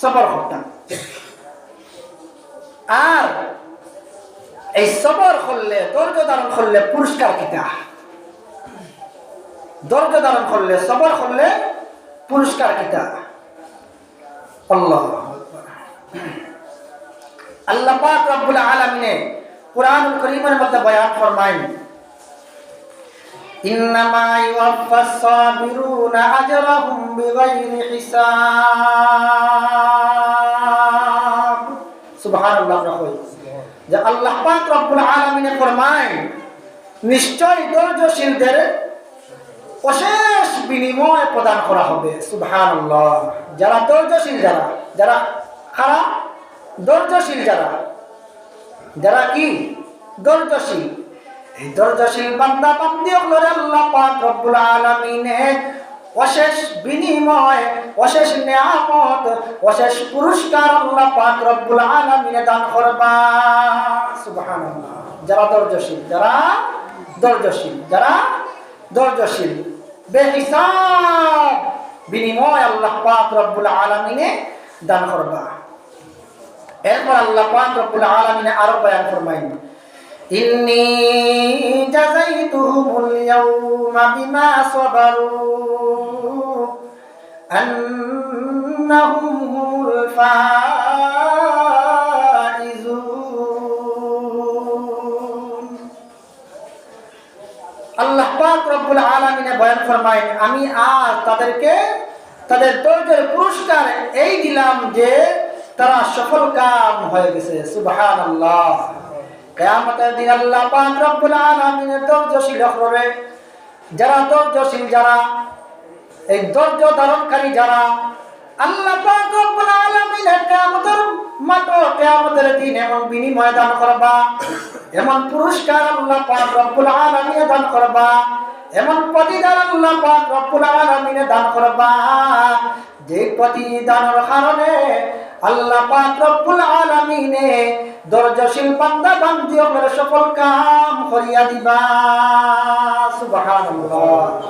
সবর করতাম আর এই সবর করলে ধৈর্য ধারণ করলে পুরস্কার কিতা? ধৈর্য ধারণ করলে, সবর করলে পুরস্কার কিতা? আল্লাহ আল্লাহ পাক রব্বুল আলামিনে কুরআনুল কারীমের মধ্যে বয়ান ফরমায়েন ইন্নামা ইউওয়াফাস সাবিরুনা আজরাহুম বিগাইরি হিসাব। সুবহানাল্লাহ আমরা কই যে আল্লাহ পাক রব্বুল আলামিনে ফরমায় নিশ্চয় ধৈর্যশীলদের অশেষ বিনিময় প্রদান করা হবে। সুবহানাল্লাহ। যারা ধৈর্যশীল যারা যারা খারাপ, ধৈর্যশীল যারা যারা অশেষ বিনিময়, অশেষ নিয়ামত, অশেষ পুরস্কার আল্লাহ পাক রব্বুল আলামিনে দান করবা। সুবহানাল্লাহ। যারা ধৈর্যশীল যারা ধৈর্যশীল যারা ধৈর্যশীল, বেহিসাব বিনিময় আল্লাহ পাক রব্বুল আলামিনে দান করবা। এরপর আল্লাহ পাক রব্বুল আলামিনে আরও বয়ান ফরমাইন, ইন্নী বিমা সাবারু। আন্নাহুম হুমুল ফাইজুন। আল্লাহ পাক রব্বুল আলামিনে বয়ান ফরমাইন আমি আর তাদেরকে তাদের ধৈর্যের পুরস্কার এই দিলাম যে তারা সফল কাম হয়ে গেছে। সুবহান আল্লাহ কেয়ামতের দিন আল্লাহ পাক রব্বুল আলামিনের ধৈর্যশীল হবে যারা ধৈর্যশীল, যারা এই ধৈর্য ধারণকারী, যারা আল্লাহ কিয়ামতের দিন এমন বিনিময় দান করবা, এমন পুরস্কার আল্লাহ পাক রব্বুল আলামিনে দান করবা, এমন প্রতিদান আল্লাহ পাক রব্বুল আলামিনে দান করবা। যে প্রতিদানের কারণে আল্লাহ পাক রব্বুল আলামিনে দরজশীল বান্দা বান্দি সকল কাম করিয়া দিবা। সুবহানাল্লাহ